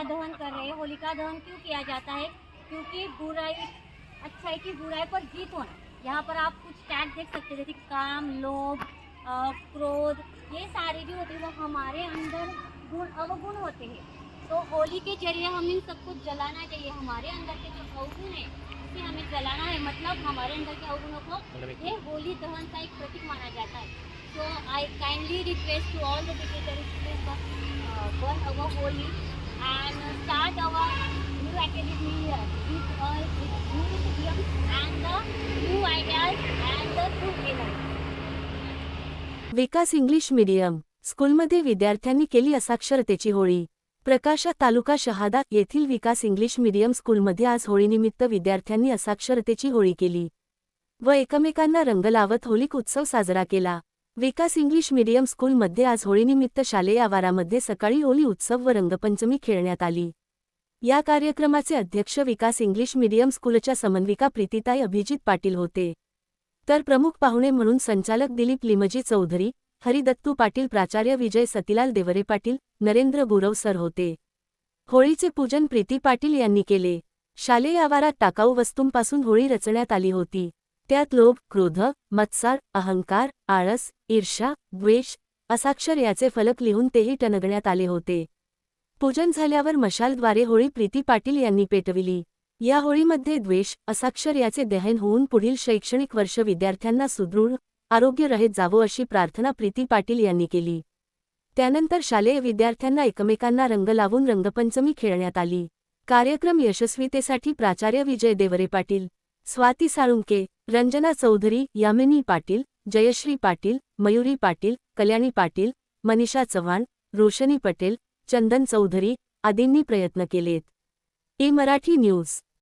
का दहन कर रहे हैं। होलिका दहन क्यों किया जाता है? क्योंकि बुराई, अच्छाई की बुराई पर जीत होना। यहाँ पर आप कुछ टैग देख सकते जैसे काम, लोभ क्रोध, ये सारे भी होते हैं, वो हमारे अंदर गुण, अवगुण होते हैं। तो होली के ज़रिए हम इन सबको जलाना चाहिए, हमारे अंदर के जो अवगुण है, उसे हमें जलाना है। मतलब हमारे अंदर के अवगुणों को ये होली दहन का एक प्रतीक माना जाता है। So I kindly request to all the dignitaries please burn our holy and start our new academic year with all new students and the new ideas and the new energy. Vikas English medium स्कूलमध्ये विद्यार्थ्यांनी केली असाक्षरतेची होळी प्रकाशा तालुका शहादा येथील विकास English medium स्कूलमध्ये आज होळीनिमित्त विद्यार्थ्यांनी असाक्षरतेची होळी केली व एकमेकांना रंग लावत होलिक उत्सव साजरा केला विकास इंग्लिश मीडियम स्कूलमध्ये आज होळीनिमित्त शालेय आवारामध्ये सकाळी ओली उत्सव व रंगपंचमी खेळण्यात आली. या कार्यक्रमाचे अध्यक्ष विकास इंग्लिश मीडियम स्कूलच्या समन्विका प्रीतिताई अभिजित पाटील होते. तर प्रमुख पाहुणे म्हणून संचालक दिलीप लिमजी चौधरी हरिदत्तू पाटील प्राचार्य विजय सतीलाल देवरे पाटील नरेंद्र गुरव सर होते. होळीचे पूजन प्रीती पाटील यांनी केले. शालेय आवारात टाकाऊ वस्तूंपासून होळी रचण्यात आली होती. त्यात लोभ क्रोध मत्सार अहंकार आळस ईर्षा द्वेष असाक्षर याचे फलक लिहून तेही टणगण्यात आले होते. पूजन झाल्यावर मशालद्वारे होळी प्रीती पाटील यांनी पेटविली. या होळीमध्ये द्वेष असाक्षर याचे दहन होऊन पुढील शैक्षणिक वर्ष विद्यार्थ्यांना सुदृढ आरोग्य रहित जावो अशी प्रार्थना प्रीती पाटील यांनी केली. त्यानंतर शालेय विद्यार्थ्यांना एकमेकांना रंग लावून रंगपंचमी खेळण्यात आली. कार्यक्रम यशस्वीतेसाठी प्राचार्य विजय देवरे पाटील स्वाती साळुंके रंजना चौधरी यामिनी पाटील जयश्री पाटील मयुरी पाटील कल्याणी पाटील मनीषा चव्हाण रोशनी पटेल चंदन चौधरी आदींनी प्रयत्न केलेत. A Marathi news.